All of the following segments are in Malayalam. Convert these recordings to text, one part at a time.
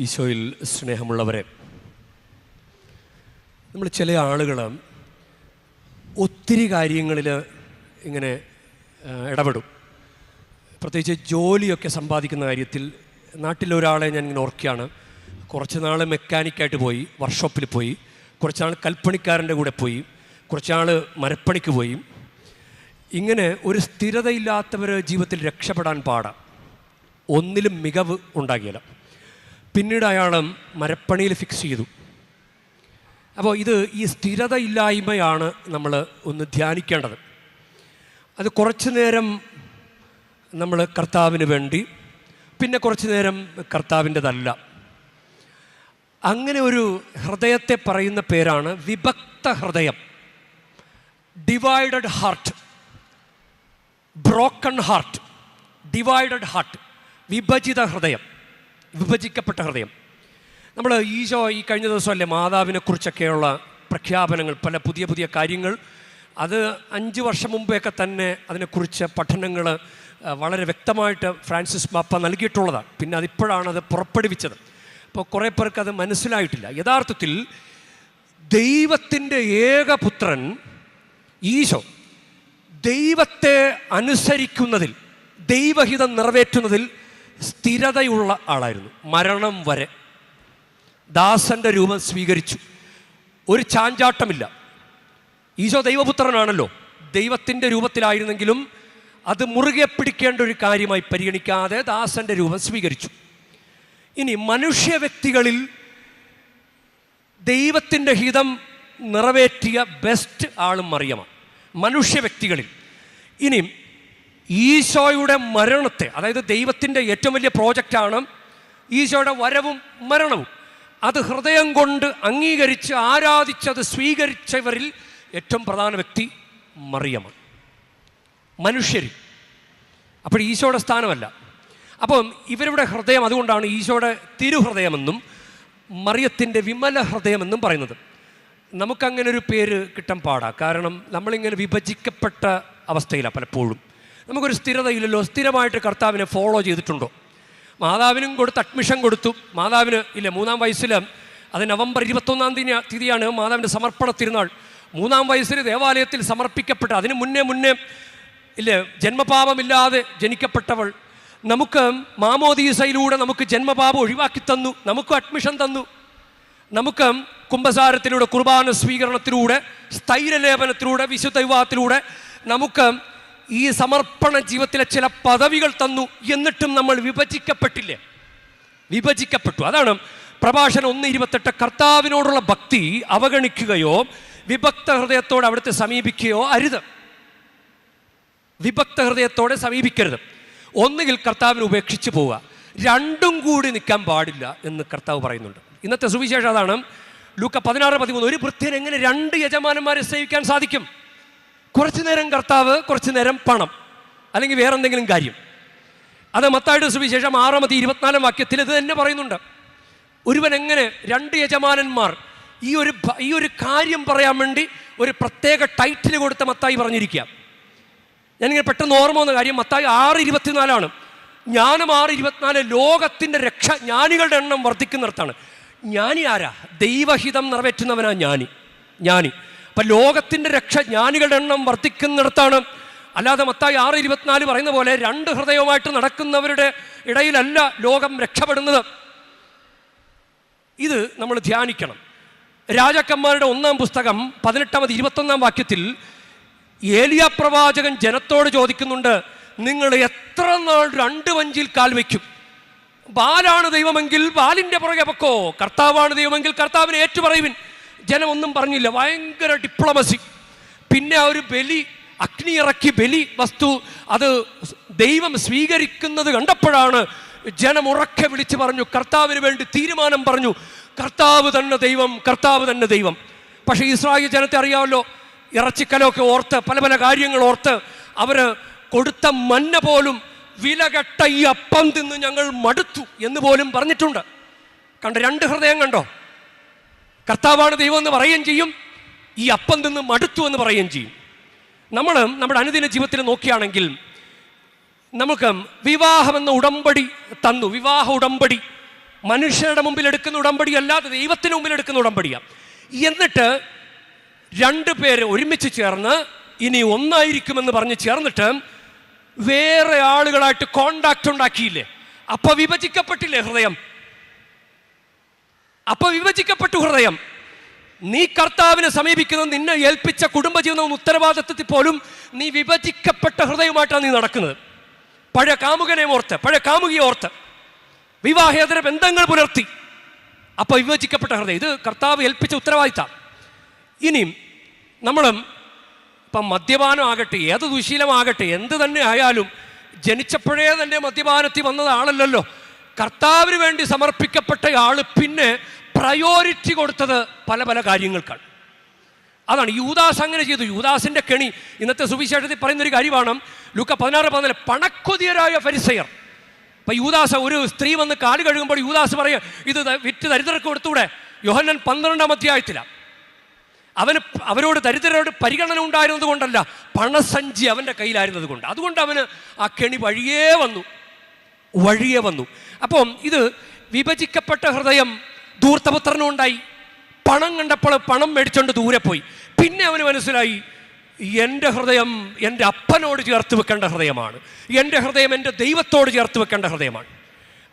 ഈശോയിൽ സ്നേഹമുള്ളവരെ നമ്മൾ ചില ആളുകൾ ഒത്തിരി കാര്യങ്ങളിൽ ഇങ്ങനെ ഇടപെടും. പ്രത്യേകിച്ച് ജോലിയൊക്കെ സമ്പാദിക്കുന്ന കാര്യത്തിൽ നാട്ടിലൊരാളെ ഞാൻ ഇങ്ങനെ ഓർക്കുകയാണ്. കുറച്ച് നാൾ മെക്കാനിക്കായിട്ട് പോയി വർക്ക്ഷോപ്പിൽ പോയി. കുറച്ച് നാൾ കൽപ്പണിക്കാരന്റെ കൂടെ പോയി. കുറച്ച് നാൾ മരപ്പണിക്ക് പോയി. ഇങ്ങനെ ഒരു സ്ഥിരതയില്ലാത്തവർ ജീവിതത്തിൽ രക്ഷപ്പെടാൻ പാടാം. ഒന്നിലും മികവ് ഉണ്ടാകില്ല. പിന്നീട് അയാൾ മരപ്പണിയിൽ ഫിക്സ് ചെയ്തു. അപ്പോൾ ഇത് ഈ സ്ഥിരതയില്ലായ്മയാണ് നമ്മൾ ഒന്ന് ധ്യാനിക്കേണ്ടത്. അത് കുറച്ചു നേരം നമ്മൾ കർത്താവിന് വേണ്ടി പിന്നെ കുറച്ചു നേരം കർത്താവിന്റെതല്ല. അങ്ങനെ ഒരു ഹൃദയത്തെ പറയുന്ന പേരാണ് വിഭക്ത ഹൃദയം. Divided heart broken heart divided heart വിഭജിത ഹൃദയം. വിഭജിക്കപ്പെട്ട ഹൃദയം. നമ്മൾ ഈശോ ഈ കഴിഞ്ഞ ദിവസമല്ലേ മാതാവിനെക്കുറിച്ചൊക്കെയുള്ള പ്രഖ്യാപനങ്ങൾ പല പുതിയ പുതിയ കാര്യങ്ങൾ. അത് അഞ്ച് വർഷം മുമ്പെയൊക്കെ തന്നെ അതിനെക്കുറിച്ച് പഠനങ്ങൾ വളരെ വ്യക്തമായിട്ട് ഫ്രാൻസിസ് പാപ്പ നൽകിയിട്ടുള്ളതാണ്. പിന്നെ അതിപ്പോഴാണ് അത് പുറപ്പെടുവിച്ചത്. അപ്പോൾ കുറേ പേർക്ക് അത് മനസ്സിലായിട്ടില്ല. യഥാർത്ഥത്തിൽ ദൈവത്തിന്റെ ഏകപുത്രൻ ഈശോ ദൈവത്തെ അനുസരിക്കുന്നതിൽ ദൈവഹിതം നിറവേറ്റുന്നതിൽ സ്ഥിരതയുള്ള ആളായിരുന്നു. മരണം വരെ ദാസന്റെ രൂപം സ്വീകരിച്ചു. ഒരു ചാഞ്ചാട്ടമില്ല. ഈശോ ദൈവപുത്രനാണല്ലോ. ദൈവത്തിന്റെ രൂപത്തിലായിരുന്നെങ്കിലും അത് മുറുകെ പിടിക്കേണ്ട ഒരു കാര്യമായി പരിഗണിക്കാതെ ദാസന്റെ രൂപം സ്വീകരിച്ചു. ഇനി മനുഷ്യ വ്യക്തികളിൽ ദൈവത്തിന്റെ ഹിതം നിറവേറ്റിയ ബെസ്റ്റ് ആളും മറിയമാണ്. മനുഷ്യ വ്യക്തികളിൽ. ഇനി ഈശോയുടെ മരണത്തെ അതായത് ദൈവത്തിന്റെ ഏറ്റവും വലിയ പ്രോജക്റ്റാണ് ഈശോയുടെ വരവും മരണവും. അത് ഹൃദയം കൊണ്ട് അംഗീകരിച്ച് ആരാധിച്ചത് സ്വീകരിച്ചവരിൽ ഏറ്റവും പ്രധാന വ്യക്തി മറിയമാണ്. മനുഷ്യരിൽ അപ്പോൾ ഈശോയുടെ സ്ഥാനമല്ല. അപ്പം ഇവരുടെ ഹൃദയം അതുകൊണ്ടാണ് ഈശോയുടെ തിരുഹൃദയമെന്നും മറിയത്തിന്റെ വിമല ഹൃദയമെന്നും പറയുന്നത്. നമുക്കങ്ങനൊരു പേര് കിട്ടാൻ പാടാ. കാരണം നമ്മളിങ്ങനെ വിഭജിക്കപ്പെട്ട അവസ്ഥയിലാണ് പലപ്പോഴും. നമുക്കൊരു സ്ഥിരതയില്ലല്ലോ. സ്ഥിരമായിട്ട് കർത്താവിനെ ഫോളോ ചെയ്തിട്ടുണ്ടോ? മാതാവിനും കൊടുത്ത് അഡ്മിഷൻ കൊടുത്തു. മാതാവിന് ഇല്ല മൂന്നാം വയസ്സിൽ അത് നവംബർ ഇരുപത്തൊന്നാം തീയതി തീയതിയാണ് മാതാവിന്റെ സമർപ്പണ തിരുനാൾ മൂന്നാം വയസ്സിൽ ദേവാലയത്തിൽ സമർപ്പിക്കപ്പെട്ട അതിന് മുന്നേ മുന്നേ ഇല്ലേ ജന്മപാപമില്ലാതെ ജനിക്കപ്പെട്ടവൾ നമുക്ക് മാമോദീസയിലൂടെ നമുക്ക് ജന്മപാപം ഒഴിവാക്കി തന്നു. നമുക്ക് അഡ്മിഷൻ തന്നു. നമുക്ക് കുംഭസാരത്തിലൂടെ കുർബാന സ്വീകരണത്തിലൂടെ സ്ഥൈര്യലേപനത്തിലൂടെ വിശുദ്ധ വിവാഹത്തിലൂടെ നമുക്ക് ഈ സമർപ്പണ ജീവിതത്തിലെ ചില പദവികൾ തന്നു എന്നിട്ടും നമ്മൾ വിഭജിക്കപ്പെട്ടില്ലേ? വിഭജിക്കപ്പെട്ടു. അതാണ് പ്രഭാഷണം ഒന്ന് ഇരുപത്തെട്ട്. കർത്താവിനോടുള്ള ഭക്തി അവഗണിക്കുകയോ വിഭക്ത ഹൃദയത്തോടെ അവിടുത്തെ സമീപിക്കുകയോ അരുത്. വിഭക്ത ഹൃദയത്തോടെ സമീപിക്കരുത്. ഒന്നുകിൽ കർത്താവിനെ ഉപേക്ഷിച്ച് പോവുക. രണ്ടും കൂടി നിൽക്കാൻ പാടില്ല എന്ന് കർത്താവ് പറയുന്നുണ്ട്. ഇന്നത്തെ സുവിശേഷം അതാണ് ലൂക്ക പതിനാറ് പതിമൂന്ന്. ഒരു വൃത്തിയിൽ എങ്ങനെ രണ്ട് യജമാനന്മാരെ സേവിക്കാൻ സാധിക്കും? കുറച്ചു നേരം കർത്താവ് കുറച്ചു നേരം പണം. അല്ലെങ്കിൽ വേറെ എന്തെങ്കിലും കാര്യം. അത് മത്തായുടെ സുവിശേഷം ആറാമത്തെ ഇരുപത്തിനാലാം വാക്യത്തിൽ ഇത് തന്നെ പറയുന്നുണ്ട്. ഒരുവൻ എങ്ങനെ രണ്ട് യജമാനന്മാർ ഈ ഒരു ഈ ഒരു കാര്യം പറയാൻ വേണ്ടി ഒരു പ്രത്യേക ടൈറ്റിൽ കൊടുത്ത മത്തായി പറഞ്ഞിരിക്കുക. ഞാനിങ്ങനെ പെട്ടെന്ന് ഓർമ്മ വന്ന കാര്യം മത്തായി ആറ് ഇരുപത്തിനാലാണ്. ജ്ഞാനം ആറ് ഇരുപത്തിനാല് ലോകത്തിന്റെ രക്ഷ ജ്ഞാനികളുടെ എണ്ണം വർദ്ധിക്കുന്നിടത്താണ്. ജ്ഞാനി ആരാ? ദൈവഹിതം നിറവേറ്റുന്നവനാ ജ്ഞാനി. ജ്ഞാനി. അപ്പം ലോകത്തിന്റെ രക്ഷ ജ്ഞാനികളുടെ എണ്ണം വർദ്ധിക്കുന്നിടത്താണ്. അല്ലാതെ മത്തായി ആറ് ഇരുപത്തിനാല് പറയുന്ന പോലെ രണ്ട് ഹൃദയവുമായിട്ട് നടക്കുന്നവരുടെ ഇടയിലല്ല ലോകം രക്ഷപ്പെടുന്നത്. ഇത് നമ്മൾ ധ്യാനിക്കണം. രാജാക്കന്മാരുടെ ഒന്നാം പുസ്തകം പതിനെട്ടാമത് ഇരുപത്തൊന്നാം വാക്യത്തിൽ ഏലിയ പ്രവാചകൻ ജനത്തോട് ചോദിക്കുന്നുണ്ട് നിങ്ങൾ എത്ര നാൾ രണ്ട് വഞ്ചിയിൽ കാൽ വയ്ക്കും? ബാലാണ് ദൈവമെങ്കിൽ ബാലിന്റെ പുറകെ പൊക്കോ? കർത്താവാണ് ദൈവമെങ്കിൽ കർത്താവിനെ ഏറ്റുപറയുവിൻ. ജനം ഒന്നും പറഞ്ഞില്ല. ഭയങ്കര ഡിപ്ലോമസി പിന്നെ ആ ഒരു ബലി അഗ്നി ഇറക്കി ബലി വസ്തു അത് ദൈവം സ്വീകരിക്കുന്നത് കണ്ടപ്പോഴാണ് ജനം ഉറക്കെ വിളിച്ചു പറഞ്ഞു കർത്താവിന് വേണ്ടി തീരുമാനം പറഞ്ഞു. കർത്താവ് തന്നെ ദൈവം കർത്താവ് തന്നെ ദൈവം. പക്ഷേ ഇസ്രായേൽ ജനത്തെ അറിയാമല്ലോ ഇറച്ചിക്കലൊക്കെ ഓർത്ത് പല പല കാര്യങ്ങൾ ഓർത്ത് അവർ കൊടുത്ത മന്ന പോലും വിലകെട്ട ഈ അപ്പം തിന്ന് ഞങ്ങൾ മടുത്തു എന്ന് പോലും പറഞ്ഞിട്ടുണ്ട്. കണ്ട രണ്ട് ഹൃദയം കണ്ടോ? കർത്താവാണ് ദൈവം എന്ന് പറയുകയും ചെയ്യും. ഈ അപ്പം നിന്ന് മടുത്തു എന്ന് പറയുകയും ചെയ്യും. നമ്മൾ നമ്മുടെ അനുദിന ജീവിതത്തിൽ നോക്കുകയാണെങ്കിൽ നമുക്ക് വിവാഹം എന്ന ഉടമ്പടി തന്നു. വിവാഹ ഉടമ്പടി. മനുഷ്യരുടെ മുമ്പിൽ എടുക്കുന്ന ഉടമ്പടി അല്ലാതെ ദൈവത്തിന് മുമ്പിൽ എടുക്കുന്ന ഉടമ്പടിയാണ് എന്നിട്ട് രണ്ട് പേര് ഒരുമിച്ച് ചേർന്ന് ഇനി ഒന്നായിരിക്കുമെന്ന് പറഞ്ഞ് ചേർന്നിട്ട് വേറെ ആളുകളായിട്ട് കോണ്ടാക്ട് ഉണ്ടാക്കിയില്ലേ? അപ്പൊ വിഭജിക്കപ്പെട്ടില്ലേ ഹൃദയം? അപ്പൊ വിഭജിക്കപ്പെട്ടു ഹൃദയം. നീ കർത്താവിനെ സമീപിക്കുന്നത് നിന്നെ ഏൽപ്പിച്ച കുടുംബജീവനം ഉത്തരവാദിത്വത്തിൽ പോലും നീ വിഭജിക്കപ്പെട്ട ഹൃദയമായിട്ടാണ് നീ നടക്കുന്നത്. പഴയ കാമുകനെ ഓർത്ത് പഴയ കാമുകിയെ ഓർത്ത് വിവാഹേതര ബന്ധങ്ങൾ പുലർത്തി. അപ്പൊ വിഭജിക്കപ്പെട്ട ഹൃദയം ഇത് കർത്താവ് ഏൽപ്പിച്ച ഉത്തരവാദിത്തം. ഇനിയും നമ്മളും ഇപ്പം മദ്യപാനം ആകട്ടെ ഏത് ദുശീലമാകട്ടെ എന്ത് തന്നെ ആയാലും ജനിച്ചപ്പോഴേ തന്നെ മദ്യപാനത്തിൽ വന്നതാണല്ലോ കർത്താവിന് വേണ്ടി സമർപ്പിക്കപ്പെട്ട ആൾ പിന്നെ പ്രയോറിറ്റി കൊടുത്തത് പല പല കാര്യങ്ങൾക്കാണ്. അതാണ് യൂദാസ് അങ്ങനെ ചെയ്തു. യൂദാസിന്റെ കെണി ഇന്നത്തെ സുവിശേഷത്തിൽ പറയുന്ന ഒരു കാര്യമാണ്. ലൂക്ക പതിനാറ് പതിനാല് പണക്കൊതിയരായ ഫരിസയർ. ഇപ്പൊ യൂദാസ ഒരു സ്ത്രീ വന്ന് കാൽ കഴുകുമ്പോൾ യൂദാസ് പറയും ഇത് വിറ്റ് ദരിദ്രർക്ക് കൊടുത്തൂടെ? യോഹന്നൻ പന്ത്രണ്ടാം അധ്യായത്തിലാണ് അവന് അവരോട് ദരിദ്രരോട് പരിഗണന ഉണ്ടായിരുന്നത് കൊണ്ടല്ല പണസഞ്ചി അവന്റെ കയ്യിലായിരുന്നത് കൊണ്ട്. അതുകൊണ്ട് അവന് ആ കെണി വഴിയേ വന്നു. വഴിയേ വന്നു. അപ്പം ഇത് വിഭജിക്കപ്പെട്ട ഹൃദയം ധൂർത്തപുത്രനും ഉണ്ടായി പണം കണ്ടപ്പോൾ പണം മേടിച്ചോണ്ട് ദൂരെ പോയി. പിന്നെ അവന് മനസ്സിലായി എന്റെ ഹൃദയം എന്റെ അപ്പനോട് ചേർത്ത് വെക്കേണ്ട ഹൃദയമാണ്. എന്റെ ഹൃദയം എന്റെ ദൈവത്തോട് ചേർത്ത് വെക്കേണ്ട ഹൃദയമാണ്.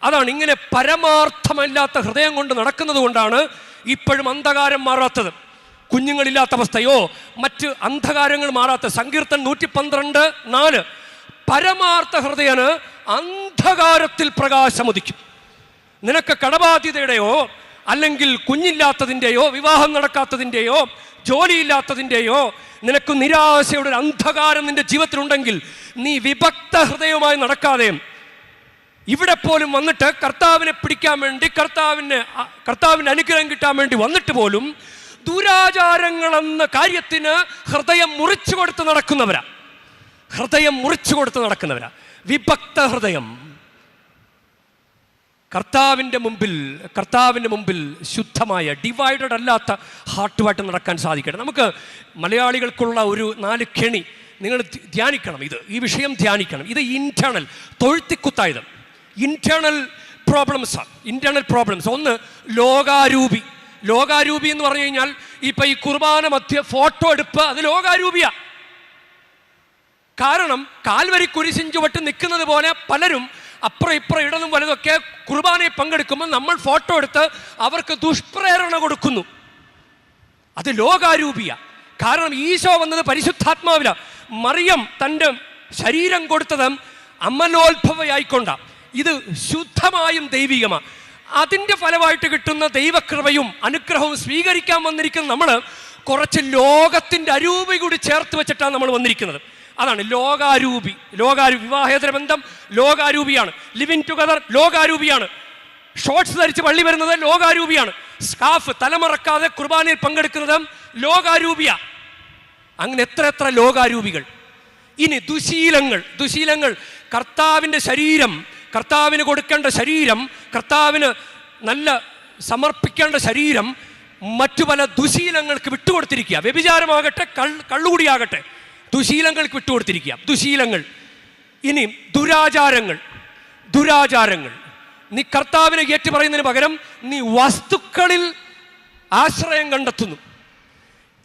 അതാണ് ഇങ്ങനെ പരമാർത്ഥമല്ലാത്ത ഹൃദയം കൊണ്ട് നടക്കുന്നത് കൊണ്ടാണ് ഇപ്പോഴും അന്ധകാരം മാറാത്തത്. കുഞ്ഞുങ്ങളില്ലാത്ത അവസ്ഥയോ മറ്റ് അന്ധകാരങ്ങൾ മാറാത്ത സങ്കീർത്തൻ നൂറ്റി പന്ത്രണ്ട് നാല്. പരമാർത്ഥ ഹൃദയന് അന്ധകാരത്തിൽ പ്രകാശമുദിക്കും നിനക്ക് കടബാധ്യതയുടെയോ അല്ലെങ്കിൽ കുഞ്ഞില്ലാത്തതിന്റെയോ വിവാഹം നടക്കാത്തതിന്റെയോ ജോലിയില്ലാത്തതിന്റെയോ നിനക്ക് നിരാശയുടെ ഒരു അന്ധകാരം നിന്റെ ജീവിതത്തിലുണ്ടെങ്കിൽ നീ വിഭക്ത ഹൃദയവുമായി നടക്കാതെ ഇവിടെ പോലും വന്നിട്ട് കർത്താവിനെ പിടിക്കാൻ വേണ്ടി കർത്താവിന് കർത്താവിന്റെ അനുഗ്രഹം കിട്ടാൻ വേണ്ടി വന്നിട്ട് പോലും ദുരാചാരങ്ങളെന്ന കാര്യത്തിന് ഹൃദയം മുറിച്ചു കൊടുത്ത് നടക്കുന്നവരാ. ഹൃദയം മുറിച്ചു കൊടുത്ത് നടക്കുന്നവരാ. വിഭക്ത ഹൃദയം. കർത്താവിന്റെ മുമ്പിൽ കർത്താവിന്റെ മുമ്പിൽ ശുദ്ധമായ ഡിവൈഡഡ് അല്ലാത്ത ഹാർട്ടുമായിട്ട് നടക്കാൻ സാധിക്കട്ടെ. നമുക്ക് മലയാളികൾക്കുള്ള ഒരു നാല് കെണി നിങ്ങൾ ധ്യാനിക്കണം ഇത്. ഈ വിഷയം ധ്യാനിക്കണം. ഇത് ഇന്റേണൽ തൊഴുത്തിക്കുത്തായത്. ഇന്റേണൽ പ്രോബ്ലംസാണ് ഇന്റേണൽ പ്രോബ്ലംസ് ഒന്ന് ലോകാരൂപി. ലോകാരൂപി എന്ന് പറഞ്ഞു കഴിഞ്ഞാൽ ഇപ്പം ഈ കുർബാന മധ്യ ഫോട്ടോ എടുപ്പ് അത് ലോകാരൂപിയാണ് കാരണം കാൽവരി കുരിശിൻ ചുവട്ട് നിൽക്കുന്നത് പോലെ പലരും അപ്പുറം ഇപ്പുറം ഇടതും വലുതൊക്കെ കുർബാനയെ പങ്കെടുക്കുമ്പോൾ നമ്മൾ ഫോട്ടോ എടുത്ത് അവർക്ക് ദുഷ്പ്രേരണ കൊടുക്കുന്നു. അത് ലോകാരൂപിയ. കാരണം ഈശോ വന്നത് പരിശുദ്ധാത്മാവില. മറിയം തന്റെ ശരീരം കൊടുത്തത് അമലോത്ഭവയായിക്കൊണ്ട. ഇത് ശുദ്ധമായും ദൈവികമാണ് അതിന്റെ ഫലമായിട്ട് കിട്ടുന്ന ദൈവകൃപയും അനുഗ്രഹവും സ്വീകരിക്കാൻ വന്നിരിക്കുന്ന നമ്മൾ കുറച്ച് ലോകത്തിന്റെ അരൂപി കൂടി ചേർത്ത് വെച്ചിട്ടാണ് നമ്മൾ വന്നിരിക്കുന്നത്. അതാണ് ലോകാരൂപി. ലോകാരൂപി വിവാഹേതര ബന്ധം ലോകാരൂപിയാണ്. ലിവിങ് ടുഗദർ ലോകാരൂപിയാണ്. ഷോർട്സ് ധരിച്ച് പള്ളി വരുന്നത് ലോകാരൂപിയാണ്. സ്കാഫ് തലമറക്കാതെ കുർബാനയിൽ പങ്കെടുക്കുന്നത് ലോകാരൂപിയ. അങ്ങനെ എത്ര എത്ര ലോകാരൂപികൾ. ഇനി ദുശീലങ്ങൾ ദുശീലങ്ങൾ. കർത്താവിന്റെ ശരീരം കർത്താവിന് കൊടുക്കേണ്ട ശരീരം കർത്താവിന് നല്ല സമർപ്പിക്കേണ്ട ശരീരം മറ്റു പല ദുശീലങ്ങൾക്ക് വിട്ടുകൊടുത്തിരിക്കുക. വ്യഭിചാരമാകട്ടെ കള്ള് കള്ളുകൂടിയാകട്ടെ. ദുശീലങ്ങൾക്ക് വിട്ടുകൊടുത്തിരിക്കുക. ദുശീലങ്ങൾ. ഇനി ദുരാചാരങ്ങൾ. ദുരാചാരങ്ങൾ. നീ കർത്താവിനെ ഏറ്റു പറയുന്നതിന് പകരം നീ വസ്തുക്കളിൽ ആശ്രയം കണ്ടെത്തുന്നു.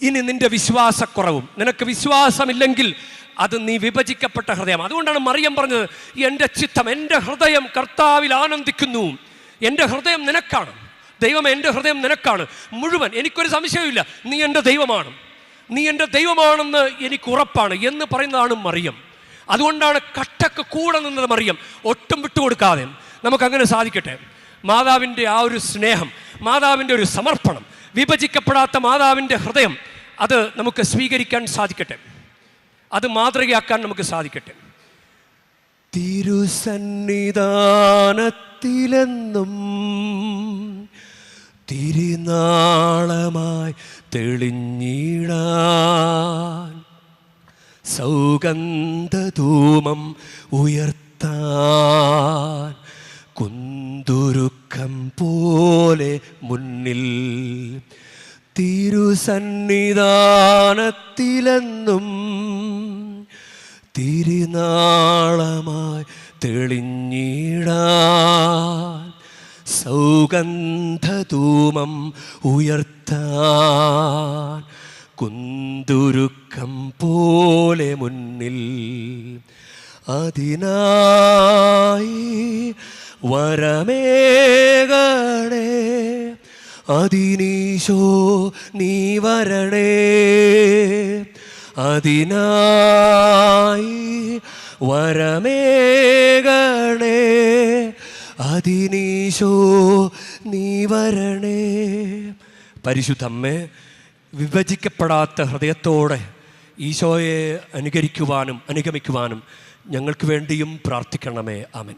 ഇനി നിന്റെ വിശ്വാസക്കുറവും. നിനക്ക് വിശ്വാസമില്ലെങ്കിൽ അത് നീ വിഭജിക്കപ്പെട്ട ഹൃദയം അതുകൊണ്ടാണ് മറിയം പറഞ്ഞത് എന്റെ ചിത്തം എന്റെ ഹൃദയം കർത്താവിൽ ആനന്ദിക്കുന്നു. എന്റെ ഹൃദയം നിനക്കാണ്. ദൈവം എന്റെ ഹൃദയം നിനക്കാണ്. മുഴുവൻ. എനിക്കൊരു സംശയമില്ല നീ എന്റെ ദൈവമാണ്. നീ എന്റെ ദൈവമാണെന്ന് എനിക്ക് ഉറപ്പാണ് എന്ന് പറയുന്നതാണ് മറിയം. അതുകൊണ്ടാണ് കട്ടക്ക് കൂടെ നിന്നത് മറിയം. ഒട്ടും വിട്ടുകൊടുക്കാതെ. നമുക്കങ്ങനെ സാധിക്കട്ടെ. മാതാവിന്റെ ആ ഒരു സ്നേഹം മാതാവിന്റെ ഒരു സമർപ്പണം വിഭജിക്കപ്പെടാത്ത മാതാവിന്റെ ഹൃദയം അത് നമുക്ക് സ്വീകരിക്കാൻ സാധിക്കട്ടെ. അത് മാതൃകയാക്കാൻ നമുക്ക് സാധിക്കട്ടെ. തിരുസന്നിധാനത്തിലെന്നും തിരുനാളമായി തെളിഞ്ഞിടാൻ സൗഗന്ധധൂമം ഉയർത്താൻ കുന്തുരുക്കം പോലെ മുന്നിൽ തിരുസന്നിധാനത്തിലെന്നും തിരുനാളമായി തെളിഞ്ഞിടാൻ സൗഗന്ധധൂമം ഉയർത്താൻ കുന്തുരുക്കം പോലെ മുന്നിൽ അതിനായി വരമേകണേ. അതിനീശോ നീ വരണേ. അതിനായി വരമേകണേ. അതിനീശോ നീ വരണേ. പരിശുദ്ധമ്മേ വിഭജിക്കപ്പെടാത്ത ഹൃദയത്തോടെ ഈശോയെ അനുകരിക്കുവാനും അനുഗമിക്കുവാനും ഞങ്ങൾക്ക് വേണ്ടിയും പ്രാർത്ഥിക്കണമേ. ആമൻ.